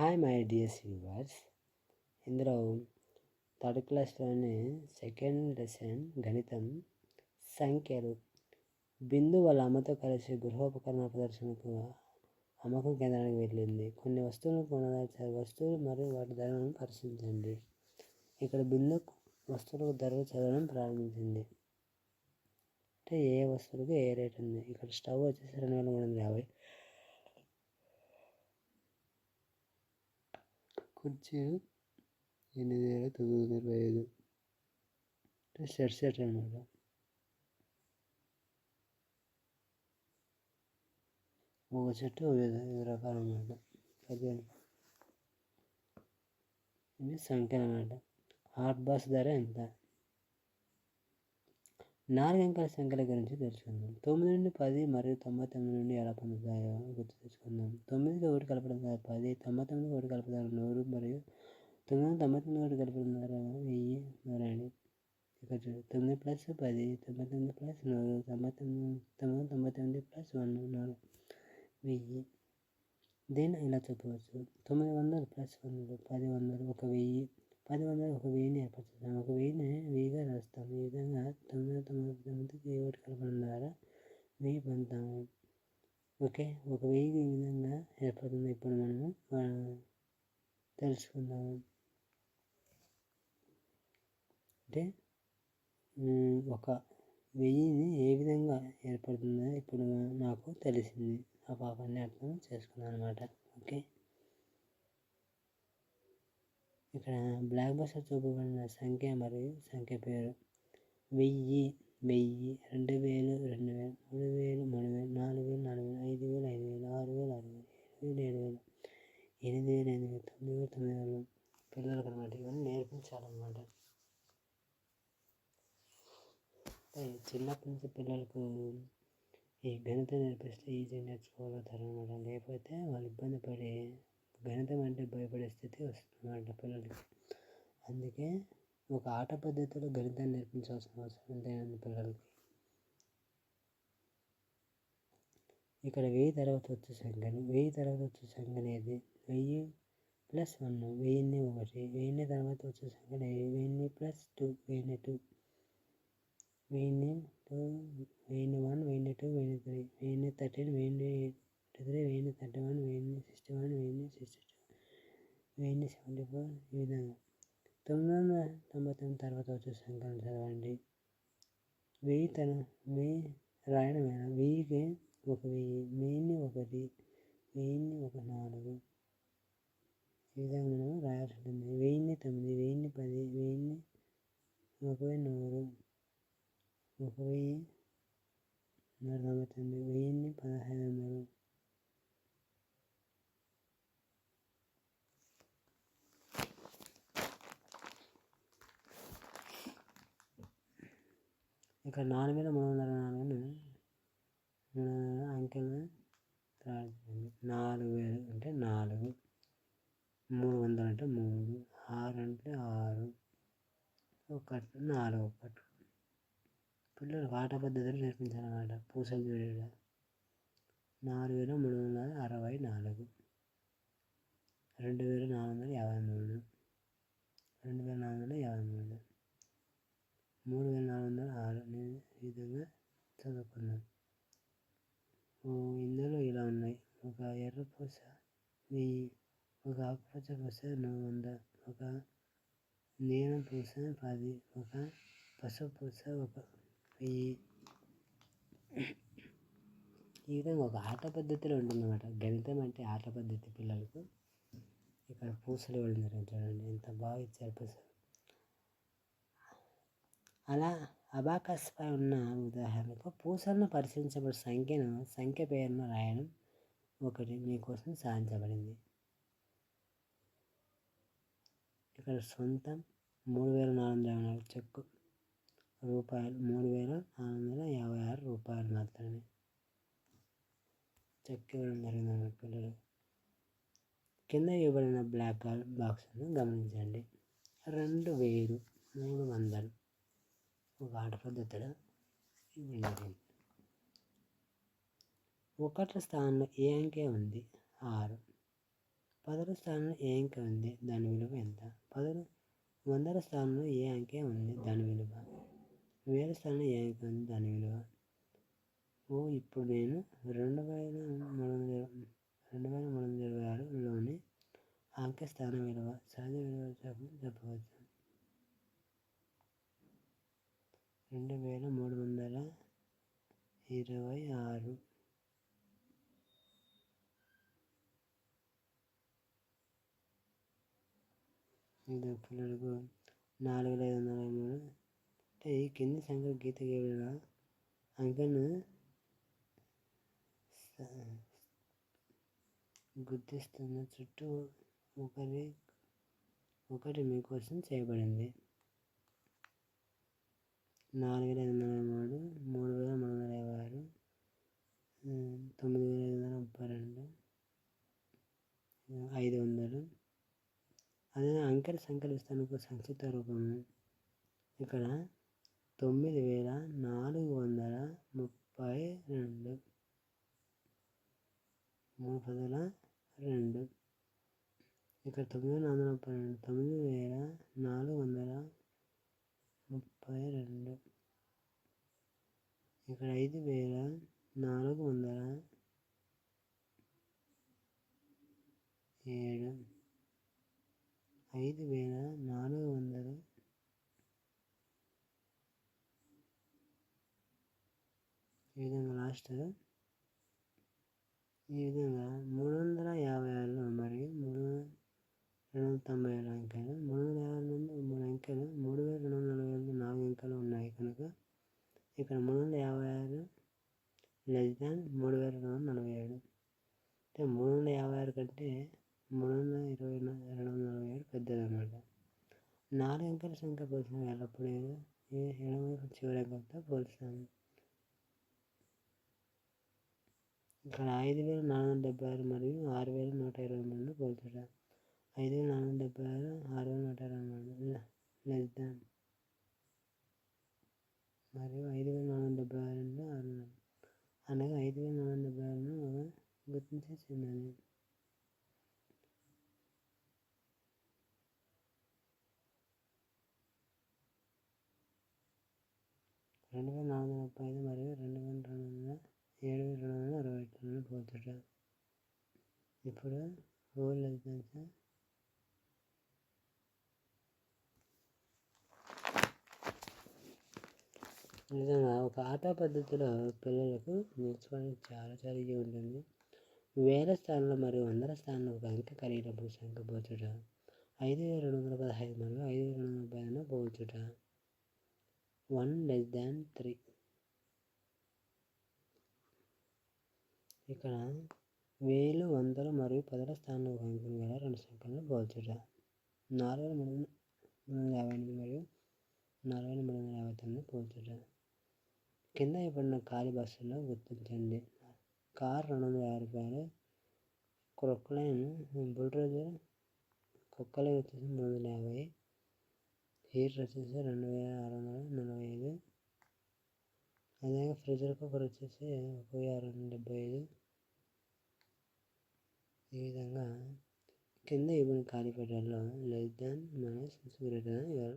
Hi my dears viewers ఇందులో third క్లాస్లోని second lesson గణితం సంఖ్యలు. బిందు వాళ్ళ అమ్మతో కలిసి గృహోపకరణ ప్రదర్శనకు అమ్మకం కేంద్రానికి వెళ్ళింది. కొన్ని వస్తువులను కొనసాగి వస్తువులు మరియు వాటి ధరలను పరిశీలించండి. ఇక్కడ బిందు వస్తువులకు ధరలు చదవడం ప్రారంభించింది. అంటే ఏ వస్తువులకు ఏ రేట్ ఉంది? ఇక్కడ స్టవ్ వచ్చేసి రెండు వేల మూడు వందల యాభై. కుర్చీలు ఎనిమిది వేల తొమ్మిది వందల ఇరవై ఐదు సెట్ సెట్ అనమాట ఒక చెట్టు వివిధ రకాలు అనమాట పదిహేను ఇది సంఖ్య అనమాట హాట్ బాస్ ధర ఎంత నాలుగు అంకెల సంఖ్యల గురించి తెలుసుకుందాం. తొమ్మిది నుండి పది మరియు తొంభై తొమ్మిది నుండి ఎలా పొందుతాయో గుర్తు తెచ్చుకుందాం తొమ్మిదికి ఒకటి కలపడం ద్వారా పది తొంభై తొమ్మిది ఒకటి కలపడం నూరు మరియు తొమ్మిది తొంభై తొమ్మిది ఒకటి కలపడం ద్వారా వెయ్యి నూరండి ఇక్కడ తొమ్మిది ప్లస్ పది తొంభై తొమ్మిది ప్లస్ నూరు తొంభై తొమ్మిది తొమ్మిది తొంభై తొమ్మిది ప్లస్ వన్ నాలుగు వెయ్యి. దీన్ని ఇలా చెప్పవచ్చు. తొమ్మిది వందలు ప్లస్ వందలు పది వందలు ఒక వెయ్యి. పది వందలు ఒక వెయ్యిని ఏర్పరుస్తాం ఒక వెయ్యిని వెయ్యిగా రాస్తాం ఈ విధంగా తొమ్మిది తొమ్మిది తొమ్మిదికి ఒకటి కలపడం ద్వారా వెయ్యి పొందుతాము ఓకే ఒక వెయ్యి ఈ విధంగా ఏర్పడుతుంది ఇప్పుడు మనము తెలుసుకుందాము అంటే ఒక వెయ్యిని ఏ విధంగా ఏర్పడుతుందో ఇప్పుడు నాకు తెలిసింది ఆ పాపాన్ని అర్థం చేసుకున్నాను అనమాట ఓకే ఇక్కడ బ్లాక్ బస్టర్ చూపబడిన సంఖ్య మరియు సంఖ్య పేరు. వెయ్యి వెయ్యి రెండు వేలు రెండు వేలు మూడు వేలు మూడు వేలు నాలుగు వేలు నాలుగు వేలు ఐదు వేలు ఐదు వేలు ఆరు వేలు ఆరు వేలు ఏడు వేలు ఏడు వేలు ఎనిమిది వేలు ఎనిమిది వేలు తొమ్మిది వేలు తొమ్మిది వేలు పిల్లలకు అనమాట ఇవన్నీ నేర్పించాలన్నమాట. చిన్నప్పటి నుంచి పిల్లలకు ఈ గణితం నేర్పిస్తే ఈజీగా నేర్చుకోగలుగుతారు అనమాట లేకపోతే వాళ్ళు ఇబ్బంది పడి గణితం అంటే భయపడే స్థితి వస్తుంది పిల్లలకి. అందుకే ఒక ఆట పద్ధతిలో గణితాన్ని నేర్పించాల్సిన అవసరం ఎంతైనా పిల్లలకి. ఇక్కడ వెయ్యి తర్వాత వచ్చే సంఖ్యను వెయ్యి తర్వాత వచ్చే సంఖ్య అనేది వెయ్యి ప్లస్ వన్ వెయ్యిన్ని ఒకటి వెయ్యిన్ని తర్వాత వచ్చే సంఖ్య వెయ్యిన్ని ప్లస్ టూ వెయ్యిన్ని టూ వెయ్యిన్ని టూ వెయ్యిన్ని వన్ వెయ్యిన్ని టూ వెయ్యిన్ని త్రీ వెయ్యిన్ని థర్టీన్ వెయ్యిన్ని త్రీ వెయ్యి థర్టీ వన్ వెయ్యి సిక్స్టీ వన్ వెయ్యి సిక్స్టీ టూ వెయ్యి సెవెంటీ ఫోర్ ఈ విధంగా. తొమ్మిది వందల తొంభై తొమ్మిది తర్వాత వచ్చే సంఖ్యలు చదవండి. వెయ్యి తన వెయ్యి రాయడమేనా వెయ్యికి ఒక వెయ్యి వెయ్యిని ఒకటి వెయ్యిని ఒక నాలుగు. ఈ విధంగా మనం రాయాల్సి ఉంటుంది వెయ్యిన్ని తొమ్మిది వెయ్యిన్ని పది వెయ్యిన్ని ఒక వెయ్యి నూరు ఒక వెయ్యి నూట తొంభై తొమ్మిది వెయ్యిన్ని పదహైదు వందలు ఇక్కడ నాలుగు వేల మూడు వందల నాలుగు అంకెలను నాలుగు వేలు అంటే నాలుగు మూడు వందలు అంటే మూడు ఆరు అంటే ఆరు ఒకటి నాలుగు ఒకటి. పిల్లలకు ఆట పద్ధతులు నేర్పించాలన్నమాట. పూసలు చూడడం నాలుగు వేల మూడు వందల అరవై నాలుగు రెండు వేల నాలుగు వందల యాభై మూడు రెండు వేల నాలుగు వందల యాభై మూడు. మూడు వేల నాలుగు వందల ఆరు నేను ఈ విధంగా చదువుకున్నాను. ఇందులో ఇలా ఉన్నాయి. ఒక ఎర్ర పూస వెయ్యి. ఒక ఆకుపచ్చ పూస నువ్వు వంద. ఒక నీలం పూస పది. ఒక పసుపు పూస ఒక వెయ్యి. ఈ విధంగా ఒక ఆట పద్ధతిలో ఉంటుందన్నమాట. గణితం అంటే ఆట పద్ధతి పిల్లలకు. ఇక్కడ పూసలు ఇవ్వడం జరిగింది చూడండి. ఎంత బాగా ఇచ్చారు పూసలు. అలా అబాకస్పై ఉన్న ఉదాహరణకు పూసలను పరిశీలించబడిన సంఖ్యను సంఖ్య పేరును రాయడం ఒకటి మీకోసం సాధించబడింది. ఇక్కడ సొంతం మూడు వేల నాలుగు వందల యాభై నాలుగు చెక్కు రూపాయలు మూడు వేల నాలుగు వందల యాభై ఆరు రూపాయలు మాత్రమే. చెక్ ఇవ్వడం జరిగింది పిల్లలు. కింద ఇవ్వబడిన బ్లాక్ బాక్స్ను గమనించండి. రెండు వేలు మూడు వందలు. ఒక ఆట పద్ధతిలో ఒకట స్థానంలో ఏ అంకె ఉంది? ఆరు. పదవ స్థానంలో ఏ అంకె ఉంది? దాని విలువ ఎంత? పదవ వందల స్థానంలో ఏ అంకె ఉంది? దాని విలువ. వేల స్థానంలో ఏ అంకె ఉంది? దాని విలువ. ఓ ఇప్పుడు నేను రెండు వేల మూడు వందల రెండు వేల మూడు వందల ఇరవై ఆరులోని అంకె స్థానం విలువ సహజ విలువ చెప్పవచ్చు. రెండు వేల మూడు వందల ఇరవై ఆరు. ఐదు పిల్లలకు నాలుగు వేల ఐదు వందల మూడు. అంటే ఈ కింది సంఖ్య గీత గీయబడిన అంకెను గుర్తిస్తున్న చుట్టూ ఒకరి ఒకటి మీకోసం చేయబడింది. నాలుగు వేల ఐదు వందల మూడు మూడు వేల మూడు వందల యాభై ఆరు తొమ్మిది వేల ఐదు వందల ముప్పై రెండు ఐదు వందలు. అదే అంకెల సంఖ్యల సంక్షిప్త రూపము. ఇక్కడ తొమ్మిది వేల నాలుగు వందల ముప్పై రెండు మూడు పదుల రెండు. ఇక్కడ తొమ్మిది వందల ముప్పై రెండు తొమ్మిది వేల నాలుగు వందల ముప్పై రెండు ఇక్కడ ఐదు వేల నాలుగు వందల ఏడు. ఐదు వేల నాలుగు వందలు ఈ విధంగా లాస్ట్. ఈ విధంగా మూడు వందల యాభై ఆరులో మరియు మూడు రెండు వందల తొంభై ఏడు అంకెలు. మూడు వందల యాభై నుండి మూడు అంకెలు. మూడు వేల రెండు వందల నలభై ఎనిమిది నాలుగు అంకెలు ఉన్నాయి కనుక ఇక్కడ మూడు వందల యాభై ఆరు లెస్ దాన్ మూడు వేల రెండు వందల నలభై ఏడు. అంటే మూడు వందల యాభై ఆరు కంటే మూడు వందల ఇరవై రెండు వందల నలభై ఏడు పెద్దది అనమాట నాలుగు అంకెల సంఖ్య పోల్చిన ఎల్లప్పుడూ ఎడమవైపు చివరి అంకెలతో పోల్చాము ఇక్కడ ఐదు వేల నాలుగు వందల డెబ్బై ఆరు మరియు ఆరు వేల నూట ఇరవై మూడును పోల్చడం. ఐదు వేల నాలుగు డెబ్బై ఆరు ఆరు నూట ఇరవై మూడు లెస్ దాన్ మరియు ఐదు వేల నాలుగు డెబ్బై ఆరు ఆరు అనగా ఐదు వేల నాలుగు డెబ్బై ఆరును గుర్తించే చిన్నది రెండు వేల నాలుగు వందల ముప్పై ఐదు మరియు రెండు వేల రెండు వందల ఏడు వేల రెండు వందల అరవై ఎనిమిది పోల్చుట ఇప్పుడు హోల్ లెసన్స్ నిజంగా ఒక ఆట పద్ధతిలో పిల్లలకు నేర్చుకోవడానికి చాలా చాలా ఉంటుంది. వేల స్థానంలో మరియు వందల స్థానంలో ఒక అంకె కలిగినప్పుడు సంఖ్య పోల్చుట ఐదు వేల రెండు వందల పదహైదు మరియు ఐదు వేల రెండు వందల ముప్పై పోల్చుట. One less than three. ఇక్కడ వేలు వందలు మరియు పదల స్థానంలో ఒక అంకెను గల రెండు సంఖ్యలను పోల్చుట. నాలుగు వేల మూడు వందల యాభై ఎనిమిది మరియు నాలుగు వేల మూడు వందల యాభై తొమ్మిది పోల్చుట. కింద ఇవ్వబడిన ఖాళీ బస్సులో గుర్తించండి. కార్ రెండు వందల యాభై రూపాయలు. క్రొక్లైన్ బుల్డోజర్ కుక్కలు వచ్చేసి మూడు వందల యాభై. హీటర్ వచ్చేసి రెండు వేల ఆరు వందల నలభై ఐదు. అలాగే ఫ్రిడ్జర్ కుక్కర్ వచ్చేసి ఒక వెయ్యి ఆరు వందల డెబ్బై ఐదు. ఈ విధంగా కింద ఇవ్వని ఖాళీ పెట్టాలో less than minus greater than